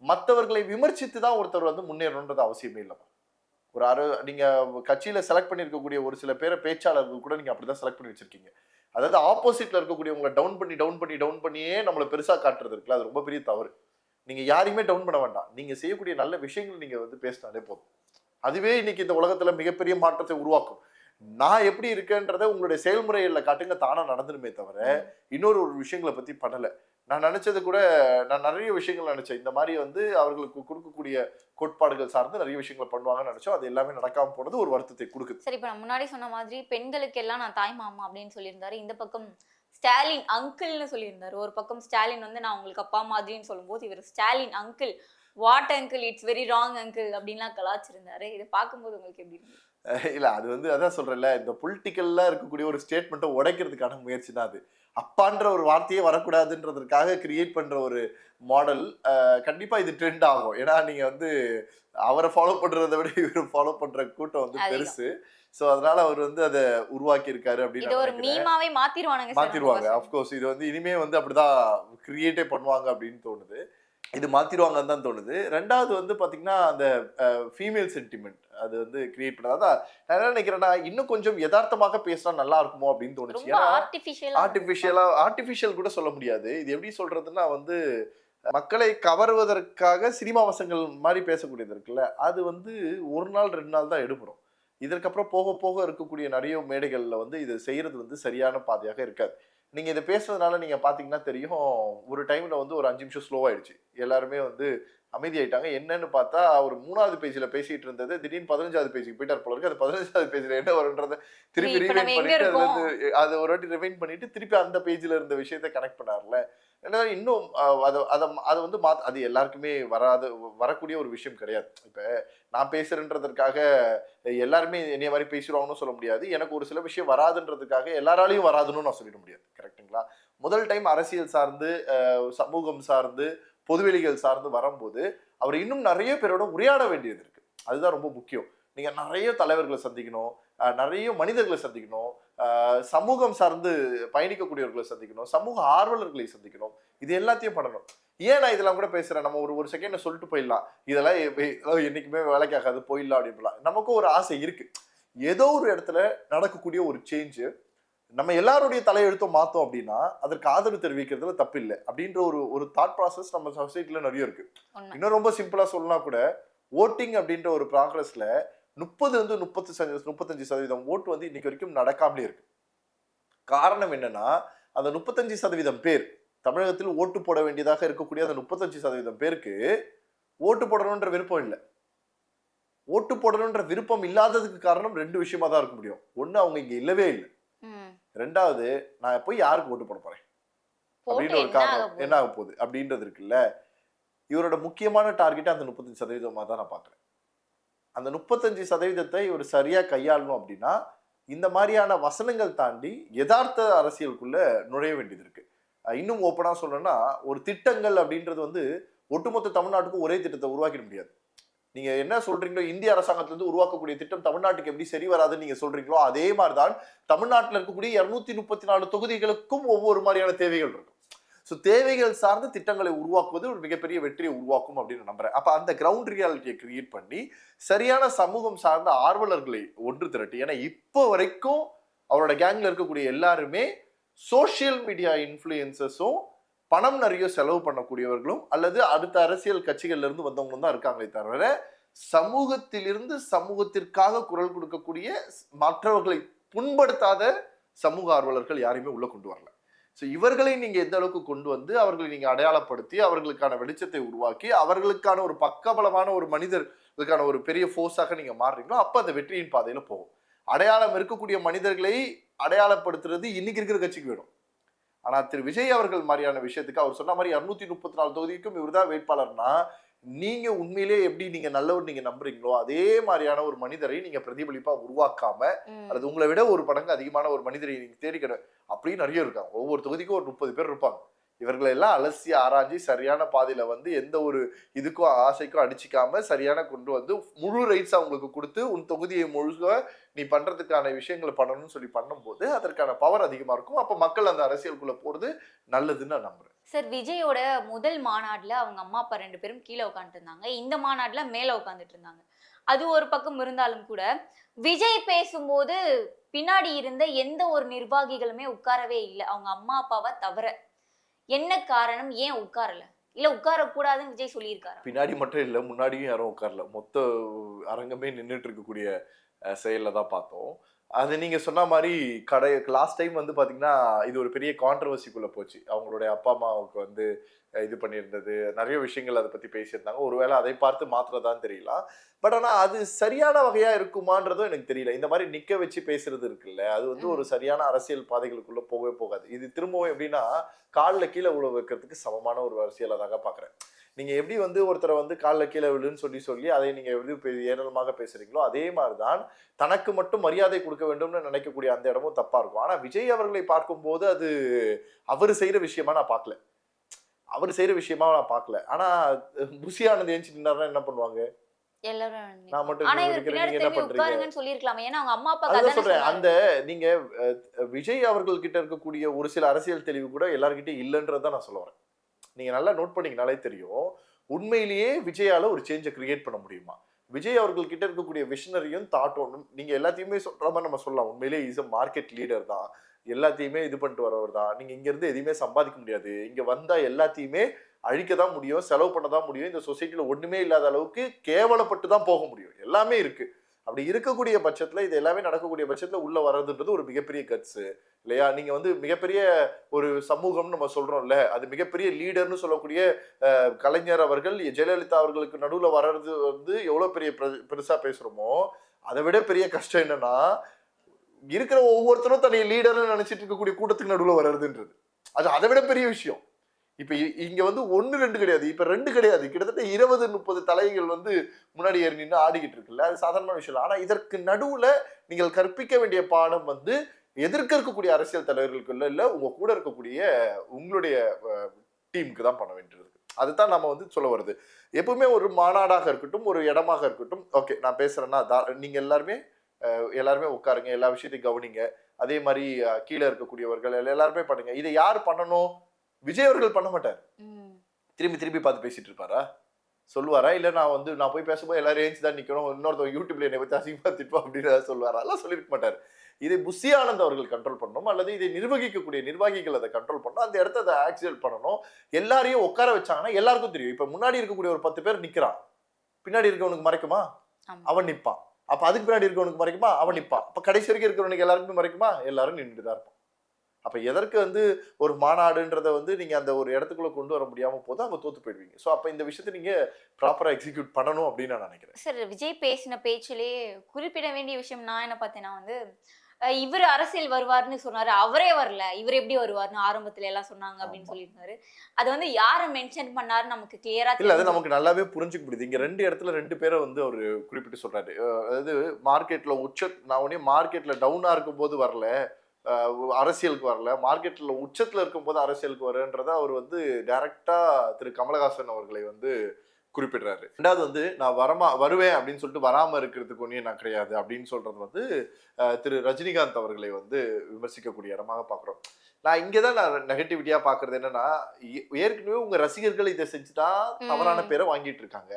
மற்றவர்களை விமர்சித்து தான் ஒருத்தர் வந்து முன்னேறணுன்றது அவசியமே இல்லை. ஒரு அரு நீங்க கட்சியில செலக்ட் பண்ணியிருக்கக்கூடிய ஒரு சில பேரை பேச்சாளர்கள் கூட நீங்க அப்படிதான் செலக்ட் பண்ணி வச்சிருக்கீங்க. அதாவது ஆப்போசிட்ல இருக்கக்கூடியவங்களை டவுன் பண்ணி டவுன் பண்ணி டவுன் பண்ணியே நம்மளை பெருசா காட்டுறது இருக்குல்ல அது ரொம்ப பெரிய தவறு. நீங்க யாரையுமே டவுன் பண்ண வேண்டாம். நீங்க செய்யக்கூடிய நல்ல விஷயங்கள் நீங்க வந்து பேசினாலே போதும். அதுவே இன்னைக்கு இந்த உலகத்துல மிகப்பெரிய மாற்றத்தை உருவாக்கும். நான் எப்படி இருக்கேன்றதை உங்களுடைய செயல்முறைகளில் காட்டுங்க. தானா நடந்துருமே தவிர இன்னொரு ஒரு விஷயங்களை பத்தி பண்ணல. நான் நினைச்சது கூட நான் நிறைய விஷயங்கள் நினைச்சேன். இந்த மாதிரி வந்து அவர்களுக்கு கொடுக்கக்கூடிய கோட்பாடுகள் சார்ந்து நிறைய விஷயங்கள் பண்ணுவாங்கன்னு நினைச்சோம். அது எல்லாமே நடக்காம போனது ஒரு வருத்தத்தை கொடுக்குது. சரி இப்ப நான் முன்னாடி சொன்ன மாதிரி பெண்களுக்கு எல்லாம் நான் தாய் மாமா அப்படின்னு சொல்லியிருந்தாரு. இந்த பக்கம் ஸ்டாலின் அங்கிள்னு சொல்லியிருந்தாரு. ஒரு பக்கம் ஸ்டாலின் வந்து நான் உங்களுக்கு அப்பா மாதிரின்னு சொல்லும்போது இவர் Stalin uncle. What uncle? It's very wrong uncle அப்படின்லாம் கலாச்சிருந்தாரு. இதை பார்க்கும்போது உங்களுக்கு எப்படி இருந்தது? அஹ் இல்ல அது வந்து அதான் சொல்றேன்ல இந்த பொலிட்டிக்கல்ல இருக்கக்கூடிய ஒரு ஸ்டேட்மெண்ட்டை உடைக்கிறதுக்கான முயற்சி தான் அது. அப்பான்ற ஒரு வார்த்தையே வரக்கூடாதுன்றதுக்காக கிரியேட் பண்ற ஒரு மாடல் கண்டிப்பா இது ட்ரெண்ட் ஆகும். ஏன்னா நீங்க வந்து அவரை ஃபாலோ பண்றதை விட இவர் ஃபாலோ பண்ற கூட்டம் வந்து. பெருசு. சோ அதனால அவர் வந்து அதை உருவாக்கி இருக்காரு அப்படின்னு மாத்திருவாங்க. நம்ம அஃப்கோர்ஸ் இது வந்து இனிமே வந்து அப்படிதான் கிரியேட்டே பண்ணுவாங்க அப்படின்னு தோணுது. இது மாத்திருவாங்கன்னு தான் தோணுது. ரெண்டாவது வந்து பாத்தீங்கன்னா அந்த ஃபீமேல் சென்டிமெண்ட் அது வந்து கிரியேட் பண்ணது நான் என்ன நினைக்கிறேன்னா இன்னும் கொஞ்சம் யதார்த்தமாக பேசினா நல்லா இருக்குமோ அப்படின்னு தோணுச்சு. ஆர்டிஃபிஷியலா ஆர்டிஃபிஷியல் கூட சொல்ல முடியாது. இது எப்படி சொல்றதுன்னா வந்து மக்களை கவருவதற்காக சினிமா வசங்கள் மாதிரி பேசக்கூடியது இருக்குல்ல. அது வந்து ஒரு நாள் ரெண்டு நாள் தான் எடுபடும். இதற்கப்புறம் போக போக இருக்கக்கூடிய நிறைய மேடைகளில் வந்து இது செய்கிறது வந்து சரியான பாதையாக இருக்காது. நீங்கள் இதை பேசுறதுனால நீங்கள் பார்த்தீங்கன்னா தெரியும் ஒரு டைமில் வந்து ஒரு அஞ்சு நிமிஷம் ஸ்லோ எல்லாருமே வந்து அமைதியாயிட்டாங்க. என்னன்னு பார்த்தா ஒரு மூணாவது பேஜ்ல பேசிட்டு இருந்தது திடீர்னு பதினஞ்சாவது பேஜுக்கு போயிட்டார் போல இருக்கு. அது பதினஞ்சாவது பேஜ்ல என்ன வரும்ன்றத திருப்பி ரீவைண்ட் பண்ணிட்டு அது இருக்கோம்? வந்து அதை ஒரு வாட்டி ரிவைண்ட் பண்ணிட்டு திருப்பி அந்த பேஜ்ல இருந்த விஷயத்த கனெக்ட் பண்ணார்ல. ஏன்னா இன்னும் அதை அதை அதை வந்து மாத் அது எல்லாருக்குமே வராத வரக்கூடிய ஒரு விஷயம் கிடையாது. இப்ப நான் பேசுறேன்றதற்காக எல்லாருமே என்னைய மாதிரி பேசுறாங்கன்னு சொல்ல முடியாது. எனக்கு ஒரு சில விஷயம் வராதுன்றதுக்காக எல்லாராலையும் வராதுன்னு நான் சொல்லிட முடியாது. கரெக்ட்டுங்களா முதல் டைம் அரசியல் சார்ந்து சமூகம் சார்ந்து பொதுவெளிகள் சார்ந்து வரும்போது அவர் இன்னும் நிறைய பேரோட உரையாட வேண்டியது இருக்கு அதுதான் ரொம்ப முக்கியம். நீங்க நிறைய தலைவர்களை சந்திக்கணும் நிறைய மனிதர்களை சந்திக்கணும் சமூகம் சார்ந்து பயணிக்கக்கூடியவர்களை சந்திக்கணும் சமூக ஆர்வலர்களை சந்திக்கணும். இது எல்லாத்தையும் பண்ணணும். ஏன் நான் இதெல்லாம் கூட பேசுறேன்? நம்ம ஒரு ஒரு செகண்ட் சொல்லிட்டு போயிடலாம். இதெல்லாம் என்னைக்குமே வேலைக்கு ஆகாது போயிடலாம் அப்படின்லாம். நமக்கும் ஒரு ஆசை இருக்கு. ஏதோ ஒரு இடத்துல நடக்கக்கூடிய ஒரு சேஞ்சு நம்ம எல்லாருடைய தலையெழுத்தும் மாத்தோம் அப்படின்னா அதற்கு ஆதரவு தெரிவிக்கிறதுல தப்பு இல்லை அப்படின்ற ஒரு ஒரு தாட் ப்ராசஸ் நம்ம சொசைட்டில நிறைய இருக்கு. இன்னும் ரொம்ப சிம்பிளா சொல்லலாம் கூட ஓட்டிங் அப்படின்ற ஒரு ப்ராக்ரஸ்ல முப்பது வந்து முப்பத்தி முப்பத்தஞ்சு சதவீதம் ஓட்டு வந்து இன்னைக்கு வரைக்கும் நடக்காமலே இருக்கு காரணம் என்னன்னா அந்த முப்பத்தஞ்சு சதவீதம் பேர் தமிழகத்தில் ஓட்டு போட வேண்டியதாக இருக்கக்கூடிய அந்த முப்பத்தஞ்சு சதவீதம் பேருக்கு ஓட்டு போடணுன்ற விருப்பம் இல்லை ஓட்டு போடணுன்ற விருப்பம் இல்லாததுக்கு காரணம் ரெண்டு விஷயமா தான் இருக்க முடியும் ஒண்ணு அவங்க இங்க இல்லவே இல்லை. ரெண்டாவது நான் போய் யாருக்கு ஓட்டு போட போறேன்? அப்படின்னு ஒரு காரணம்? என்ன ஆக போகுது? அப்படின்றது இருக்குல்ல. இவரோட முக்கியமான டார்கெட் அந்த முப்பத்தஞ்சு சதவீதமாக தான் நான் பார்க்குறேன். அந்த முப்பத்தஞ்சு சதவீதத்தை இவர் சரியா கையாளணும் அப்படின்னா இந்த மாதிரியான வசனங்கள் தாண்டி யதார்த்த அரசியலுக்குள்ள நுழைய வேண்டியது இருக்கு. இன்னும் ஓப்பனா சொல்லணும்னா ஒரு திட்டங்கள் அப்படின்றது வந்து ஒட்டுமொத்த தமிழ்நாட்டுக்கும் ஒரே திட்டத்தை உருவாக்கிட முடியாது. நீங்க என்ன சொல்றீங்களோ இந்திய அரசாங்கத்திலிருந்து உருவாக்கக்கூடிய திட்டம் தமிழ்நாட்டுக்கு எப்படி சரி வராதுன்னு நீங்க சொல்றீங்களோ அதே மாதிரிதான் தமிழ்நாட்டில் இருக்கக்கூடிய இருநூத்தி முப்பத்தி நாலு தொகுதிகளுக்கும் ஒவ்வொரு மாதிரியான தேவைகள் இருக்கும். ஸோ தேவைகள் சார்ந்த திட்டங்களை உருவாக்குவது ஒரு மிகப்பெரிய வெற்றியை உருவாக்கும் அப்படின்னு நம்புறேன். அப்போ அந்த கிரவுண்ட் ரியாலிட்டியை கிரியேட் பண்ணி சரியான சமூகம் சார்ந்த ஆர்வலர்களை ஒன்று திரட்டி ஏன்னா இப்போ வரைக்கும் அவரோட கேங்கில் இருக்கக்கூடிய எல்லாருமே சோஷியல் மீடியா இன்ஃப்ளூயன்சஸும் பணம் நிறைய செலவு பண்ணக்கூடியவர்களும் அல்லது அடுத்த அரசியல் கட்சிகள்ல இருந்து வந்தவங்களும் தான் இருக்காங்களே தவிர சமூகத்திலிருந்து சமூகத்திற்காக குரல் கொடுக்கக்கூடிய மற்றவர்களை புண்படுத்தாத சமூக ஆர்வலர்கள் யாரையுமே உள்ள கொண்டு வரல. ஸோ இவர்களை நீங்க எந்த அளவுக்கு கொண்டு வந்து அவர்களை நீங்க அடையாளப்படுத்தி அவர்களுக்கான வெளிச்சத்தை உருவாக்கி அவர்களுக்கான ஒரு பக்கபலமான ஒரு மனிதர்களுக்கான ஒரு பெரிய ஃபோர்ஸாக நீங்க மாறுறீங்களோ அப்போ அந்த வெற்றியின் பாதையில போகும். அடையாளம் இருக்கக்கூடிய மனிதர்களை அடையாளப்படுத்துறது இன்னைக்கு இருக்கிற கட்சிக்கு வேணும். ஆனா திரு. விஜய் அவர்கள் மாதிரியான விஷயத்துக்கு அவர் சொன்ன மாதிரி இருநூத்தி முப்பத்தி நாலு தொகுதிக்கும் இவர்தான் வேட்பாளர்னா நீங்க உண்மையிலே எப்படி நீங்க நல்லவர் நீங்க நம்புறீங்களோ அதே மாதிரியான ஒரு மனிதரை நீங்க பிரதிபலிப்பா உருவாக்காம. அல்லது உங்களை விட ஒரு மடங்கு அதிகமான ஒரு மனிதரை நீங்க தேடிக்கணும் அப்படின்னு நிறைய இருக்காங்க. ஒவ்வொரு தொகுதிக்கும் ஒரு முப்பது பேர் இருப்பாங்க. இவர்களை எல்லாம் அலசி ஆராய்ஞ்சி சரியான பாதையில வந்து எந்த ஒரு இதுக்கும் ஆசைக்கும் அடிச்சிக்காம சரியான கொண்டு வந்து முழு ரைட்ஸ் அவங்களுக்கு கொடுத்து உன் தொகுதியை முழுக்க நீ பண்றதுக்கான விஷயங்களை பண்ணணும்னு சொல்லி பண்ணும்போது அதற்கான பவர் அதிகமா இருக்கும். அப்ப மக்கள் அந்த அரசியலுக்குள்ள போறது நல்லதுன்னு நான் நம்புறேன். சார் விஜயோட முதல் மாநாட்டில் அவங்க அம்மா அப்பா ரெண்டு பேரும் கீழே உட்காந்துட்டு இந்த மாநாட்டில் மேலே உட்காந்துட்டு இருந்தாங்க. அது ஒரு பக்கம் இருந்தாலும் கூட விஜய் பேசும்போது பின்னாடி இருந்த எந்த ஒரு நிர்வாகிகளுமே உட்காரவே இல்லை. அவங்க அம்மா அப்பாவை தவிர. என்ன காரணம்? ஏன் உட்காரல? இல்ல உட்காரக்கூடாதுன்னு விஜய் சொல்லியிருக்காரு? பின்னாடி மட்டும் இல்லை முன்னாடியும் யாரும் உட்காரல. மொத்த அரங்கமே நின்றுட்டு இருக்கக்கூடிய அஹ், செயல்ல தான் பார்த்தோம். அது நீங்க சொன்ன மாதிரி கடை லாஸ்ட் டைம் வந்து பாத்தீங்கன்னா இது ஒரு பெரிய கான்ட்ரவர்சிக்குள்ள போச்சு. அவங்களுடைய அப்பா அம்மாவுக்கு வந்து இது பண்ணியிருந்தது. நிறைய விஷயங்கள் அதை பத்தி பேசியிருந்தாங்க. ஒருவேளை அதை பார்த்து மாத்திரதான் தெரியல. பட் ஆனா அது சரியான வகையா இருக்குமான்றதும் எனக்கு தெரியல. இந்த மாதிரி நிக்க வச்சு பேசுறது இருக்குல்ல அது வந்து ஒரு சரியான அரசியல் பாதைகளுக்குள்ள போகவே போகாது. இது திரும்பவும் எப்படின்னா காலில் கீழே விழ வைக்கிறதுக்கு சமமான ஒரு அரசியலை தாங்க பாக்குறேன். நீங்க எப்படி வந்து ஒருத்தரை வந்து காலில் கீழே விழுன்னு சொல்லி சொல்லி அதை நீங்க எப்படி பெ- ஏளனமாக பேசுறீங்களோ அதே மாதிரிதான் தனக்கு மட்டும் மரியாதை கொடுக்க வேண்டும்னு நினைக்கக்கூடிய அந்த இடமும் தப்பா இருக்கும். ஆனா விஜய் அவர்களை பார்க்கும்போது அது அவர் செய்யற விஷயமா நான் பார்க்கல. அவர் செய்யற விஷயமா நான் பார்க்கல. ஆனா புசி ஆனந்த் ஏஞ்சி நின்னாருன்னா என்ன பண்ணுவாங்க? நான் மட்டும் என்ன பண்றீங்க? அந்த நீங்க விஜய் அவர்கள் கிட்ட இருக்கக்கூடிய ஒரு சில அரசியல் தெளிவு கூட எல்லார்கிட்டயும் இல்லைன்றதை நான் சொல்ல வரேன். நீங்கள் நல்லா நோட் பண்ணிங்கனாலே தெரியும். உண்மையிலேயே விஜயால ஒரு சேஞ்சை கிரியேட் பண்ண முடியுமா? விஜய் அவர்கள் கிட்ட இருக்கக்கூடிய விஷனரியும் தாட் ஒன்றும் எல்லாத்தையுமே சொல்கிற மாதிரி நம்ம சொல்லலாம். உண்மையிலேயே இஸ் அ மார்க்கெட் லீடர் தான். எல்லாத்தையுமே இது பண்ணிட்டு வரவர் தான். நீங்கள் இங்கேருந்து எதுவுமே எதையுமே சம்பாதிக்க முடியாது. இங்கே வந்தால் எல்லாத்தையுமே அழிக்க தான் முடியும் செலவு பண்ண தான் முடியும். இந்த சொசைட்டியில் ஒன்றுமே இல்லாத அளவுக்கு கேவலப்பட்டு தான் போக முடியும். எல்லாமே இருக்குது அப்படி இருக்கக்கூடிய பட்சத்தில் இது எல்லாமே நடக்கக்கூடிய பட்சத்தில் உள்ளே வர்றதுன்றது ஒரு மிகப்பெரிய கட்ஸு இல்லையா? நீங்கள் வந்து மிகப்பெரிய ஒரு சமூகம்னு நம்ம சொல்கிறோம்ல அது மிகப்பெரிய லீடர்னு சொல்லக்கூடிய கலைஞர் அவர்கள் ஜெயலலிதா அவர்களுக்கு நடுவில் வர்றது வந்து எவ்வளோ பெரிய பெருசாக பேசுகிறோமோ அதை விட பெரிய கஷ்டம் என்னன்னா இருக்கிற ஒவ்வொருத்தரும் தன்னை லீடர்னு நினைச்சிட்டு இருக்கக்கூடிய கூட்டத்துக்கு நடுவில் வர்றதுன்றது. அது அதை விட பெரிய விஷயம். இப்போ இ- இங்க வந்து ஒன்று ரெண்டு கிடையாது. இப்போ ரெண்டு கிடையாது. கிட்டத்தட்ட இருபது முப்பது தலைகள் வந்து முன்னாடி ஏறி நின்று ஆடிக்கிட்டு இருக்குல்ல. அது சாதாரண விஷயம் ஆனால் இதற்கு நடுவில் நீங்கள் கற்பிக்க வேண்டிய பாடம் வந்து எதிர்க்க இருக்கக்கூடிய அரசியல் தலைவர்களுக்குள்ள இல்லை உங்க கூட இருக்கக்கூடிய உங்களுடைய டீமுக்கு தான் பண்ண வேண்டியது. அதுதான் நம்ம வந்து சொல்ல வருது எப்பவுமே ஒரு மாநாடாக இருக்கட்டும் ஒரு இடமாக இருக்கட்டும். ஓகே நான் பேசுறேன்னா தா- நீங்க எல்லாருமே எல்லாருமே உட்காருங்க. எல்லா விஷயத்தையும் கவனிங்க. அதே மாதிரி கீழே இருக்கக்கூடியவர்கள் எல்லாருமே பண்ணுங்க. இதை யார் பண்ணணும்? விஜய் அவர்கள் பண்ண மாட்டார். திரும்பி திரும்பி பார்த்து பேசிட்டு இருப்பாரா? சொல்லுவாரா? இல்ல நான் வந்து நான் போய் பேசும்போது எல்லாரும் ஏஞ்சி தான் நிக்கணும். இன்னொருத்தவங்க யூடியூப்ல என்னை பத்தி அசிங்கமா திட்டுவா அப்படின்னு சொல்லுவாரா? அதெல்லாம் சொல்லியிருக்க மாட்டார். இதை புஷி ஆனந்த் அவர்கள் கண்ட்ரோல் பண்ணணும். அல்லது இதை நிர்வகிக்கக்கூடிய நிர்வாகிகள் அதை கண்ட்ரோல் பண்ணணும். அந்த இடத்த அதை ஆக்சிடென்ட் பண்ணணும். எல்லாரையும் உட்கார வச்சாங்கன்னா எல்லாருக்கும் தெரியும். இப்ப முன்னாடி இருக்கக்கூடிய ஒரு பத்து பேர் நிக்கிறான். பின்னாடி இருக்கவனுக்கு மறைக்குமா. அவன் நிப்பான். அப்ப அதுக்கு பின்னாடி இருக்கவனுக்கு மறைக்குமா? அவன் நிப்பான். அப்ப கடைசி வரைக்கும் இருக்கிறவனுக்கு எல்லாருக்குமே மறைக்குமா? எல்லாரும் நின்றுட்டு தான் இருப்பான். அப்ப எதற்கு வந்து ஒரு மாநாடுன்றத வந்து நீங்க அந்த ஒரு இடத்துக்குள்ள கொண்டு வர முடியாம போது அங்க தோத்து போயிடுவீங்க. சோ அப்ப இந்த விஷயத்தை நீங்க ப்ராப்பரா எக்ஸிக்யூட் பண்ணணும் அப்படின்னு நான் நினைக்கிறேன். சார் விஜய் பேசின பேச்சிலே குறிப்பிட வேண்டிய விஷயம் நான் என்ன பார்த்தேன்னா வந்து இவர் அரசியல் வருவார்னு சொன்னாரு. அவரே வரல. இவர் எப்படி வருவார்னு ஆரம்பத்துல எல்லாம் சொன்னாங்க அப்படின்னு. சொல்லியிருந்தாரு. அது வந்து யாரை மென்ஷன் பண்ணாரு நமக்கு கிளியரா இல்ல அது நமக்கு நல்லாவே புரிஞ்சுக்க முடியுது. இங்க ரெண்டு இடத்துல ரெண்டு பேரை வந்து அவர் குறிப்பிட்டு சொல்றாரு. அஹ் அதாவது மார்க்கெட்ல உச்ச நான் உடனே மார்க்கெட்ல டவுனா இருக்கும் போது வரல. அரசியலுக்கு வரல மார்க்கெட்ல உச்சத்துல இருக்கும் போது அரசியலுக்கு வரன்றத அவர் வந்து டைரக்டா திரு கமலஹாசன் அவர்களை வந்து குறிப்பிடுறாரு ரெண்டாவது வந்து நான் வரமா வருவேன் அப்படின்னு சொல்லிட்டு வராம இருக்கிறதுக்கு ஒன்றும் நான் கிடையாது அப்படின்னு சொல்றது வந்து திரு ரஜினிகாந்த் அவர்களை வந்து விமர்சிக்கக்கூடிய இடமாக பார்க்குறோம் நான் இங்கே தான் நான் நெகட்டிவிட்டியா பார்க்கறது என்னன்னா ஏற்கனவே உங்க ரசிகர்கள் இதை செஞ்சுதான் தவறான. பேரை வாங்கிட்டு இருக்காங்க.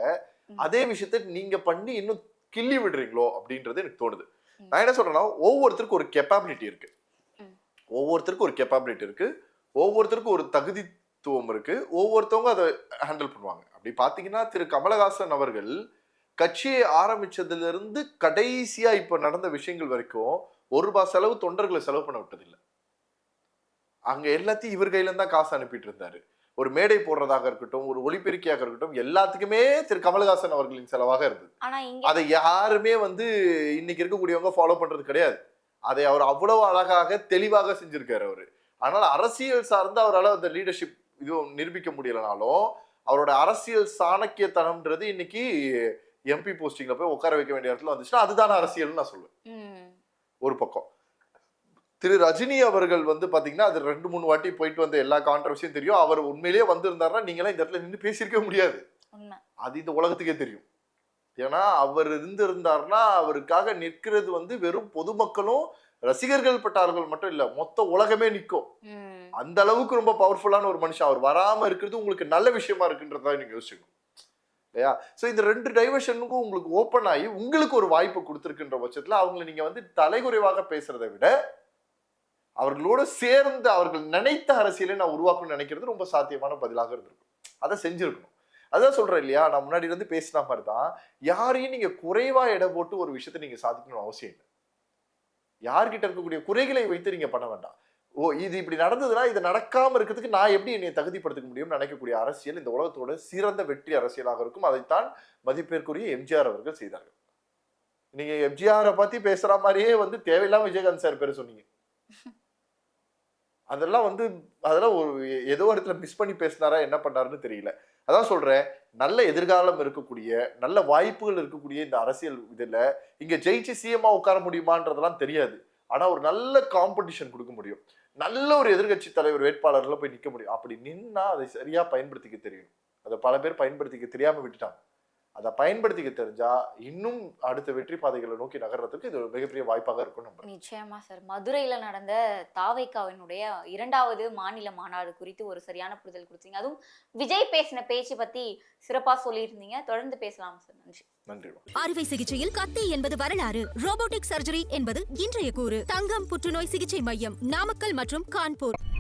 அதே விஷயத்த நீங்க பண்ணி இன்னும் கிள்ளி விடுறீங்களோ அப்படின்றது எனக்கு தோணுது. நான் என்ன சொல்றேன்னா ஒவ்வொருத்தருக்கும் ஒரு கெப்பாபிலிட்டி இருக்கு ம். ஒவ்வொருத்தருக்கும் ஒரு கெப்பாபிலிட்டி இருக்கு. ஒவ்வொருத்தருக்கும் ஒரு தகுதித்துவம் இருக்கு. ஒவ்வொருத்தவங்க அதை ஹேண்டில் பண்ணுவாங்க. அப்படி பாத்தீங்கன்னா திரு கமலஹாசன் அவர்கள் கட்சியை ஆரம்பிச்சதுல இருந்து கடைசியா இப்ப நடந்த விஷயங்கள் வரைக்கும் ஒரு ரூபாய் செலவு தொண்டர்களை செலவு பண்ண விட்டதில்லை. அங்க எல்லாத்தையும் இவர் கையில தான் காசு அனுப்பிட்டு இருந்தாரு. ஒரு மேடை போடுறதாக இருக்கட்டும் ஒரு ஒளிபெருக்கியாக இருக்கட்டும் எல்லாத்துக்குமே திரு கமலஹாசன் அவர்களின் செலவாக இருந்தது. அதை யாருமே வந்து இன்னைக்கு இருக்கக்கூடியவங்க ஃபாலோ பண்றது கிடையாது. அதை அவர் அவ்வளவு அழகாக தெளிவாக செஞ்சிருக்காரு அவரு. அதனால அரசியல் சார்ந்து அவரால் அந்த லீடர்ஷிப் இது நிரூபிக்க முடியலனாலும் அவரோட அரசியல் சாணக்கியத்தனம்ன்றது இன்னைக்கு எம்பி போஸ்டிங்ல போய் உட்கார வைக்க வேண்டிய இடத்துல வந்துச்சுன்னா அதுதான் அரசியல்னு நான் சொல்லுவேன். ஒரு பக்கம். திரு ரஜினி அவர்கள் வந்து பாத்தீங்கன்னா அது ரெண்டு மூணு வாட்டி போயிட்டு வந்த எல்லா கான்ட்ரவர்சியும் தெரியும். அவர் உண்மையிலேயே வந்திருந்தாருன்னா நீங்களாம் இந்த இடத்துல நின்று பேசியிருக்க முடியாது. அது இந்த உலகத்துக்கே தெரியும். ஏன்னா அவர் இருந்திருந்தாருன்னா அவருக்காக நிற்கிறது வந்து வெறும் பொதுமக்களும் ரசிகர்கள் பட்டார்கள் மட்டும் இல்ல மொத்த உலகமே நிற்கும். அந்த அளவுக்கு ரொம்ப பவர்ஃபுல்லான ஒரு மனுஷன். அவர் வராம இருக்கிறது உங்களுக்கு நல்ல விஷயமா இருக்குன்றதா நீங்க யோசிக்கணும் இல்லையா? ஸோ இந்த ரெண்டு டைவர்ஷனுக்கும் உங்களுக்கு ஓப்பன் ஆகி உங்களுக்கு ஒரு வாய்ப்பு கொடுத்துருக்குன்ற பட்சத்துல அவங்கள நீங்க வந்து தலைகுறைவாக பேசுறதை விட அவர்களோட சேர்ந்து அவர்கள் நினைத்த அரசியலை நான் உருவாக்கணும்னு நினைக்கிறது ரொம்ப சாத்தியமான பதிலாக இருந்திருக்கும். அதை செஞ்சிருக்கணும். அதான் சொல்றேன் இல்லையா? நான் முன்னாடி இருந்து பேசின மாதிரி தான் யாரையும் நீங்க குறைவா எடை போட்டு ஒரு விஷயத்தை நீங்க சாதிக்கணும்னு அவசியம் இல்லை. யார்கிட்ட இருக்கக்கூடிய குறைகளை வைத்து நீங்க பண்ண வேண்டாம். ஓ இது இப்படி நடந்ததுன்னா இது நடக்காம இருக்கிறதுக்கு நான் எப்படி என்னை தகுதிப்படுத்திக்க முடியும்னு நினைக்கக்கூடிய அரசியல் இந்த உலகத்தோட சிறந்த வெற்றி அரசியலாக இருக்கும். அதைத்தான் மதிப்பிற்குரிய எம்ஜிஆர் அவர்கள் செய்தார்கள். நீங்க எம்ஜிஆரை பத்தி பேசுற மாதிரியே வந்து தேவையில்லாம விஜயகாந்த் சார் பேர் சொன்னீங்க. அதெல்லாம் வந்து அதெல்லாம் ஒரு ஏதோ இடத்துல மிஸ் பண்ணி பேசினாரா என்ன பண்ணாருன்னு தெரியல. அதான் சொல்கிறேன் நல்ல எதிர்காலம் இருக்கக்கூடிய நல்ல வாய்ப்புகள் இருக்கக்கூடிய இந்த அரசியல் இதில் இங்கே ஜெயிச்சு சிஎம்மா உட்கார முடியுமான்றதெல்லாம் தெரியாது. ஆனால் ஒரு நல்ல காம்படிஷன் கொடுக்க முடியும். நல்ல ஒரு எதிர்க்கட்சி தலைவர் வேட்பாளர்ல போய் நிற்க முடியும். அப்படி நின்னா அதை சரியாக பயன்படுத்திக்க தெரியும் அதை பல பேர் பயன்படுத்திக்க தெரியாமல் விட்டுட்டாங்க. அதை பயன்படுத்திக்க தெரிஞ்சா இன்னும் அடுத்த வெற்றி பாதைகளை நோக்கி நகர்றதுக்கு இது ஒரு மிகப்பெரிய வாய்ப்பாக இருக்கும் நம்ம. நிச்சயமா சார். மதுரையில நடந்த தாவைக்காவினுடைய இரண்டாவது மாநில மாநாடு குறித்து ஒரு சரியான புரிதல் கொடுத்தீங்க. அதுவும் விஜய் பேசின பேச்சு பத்தி சிறப்பா சொல்லியிருந்தீங்க. தொடர்ந்து பேசலாம் சார். நன்றி. நன்றி. அறுவை சிகிச்சையில் கத்தி என்பது வரலாறு. ரோபோட்டிக் சர்ஜரி என்பது இன்றைய கூறு. தங்கம் புற்றுநோய் சிகிச்சை மையம் நாமக்கல் மற்றும் கான்பூர்.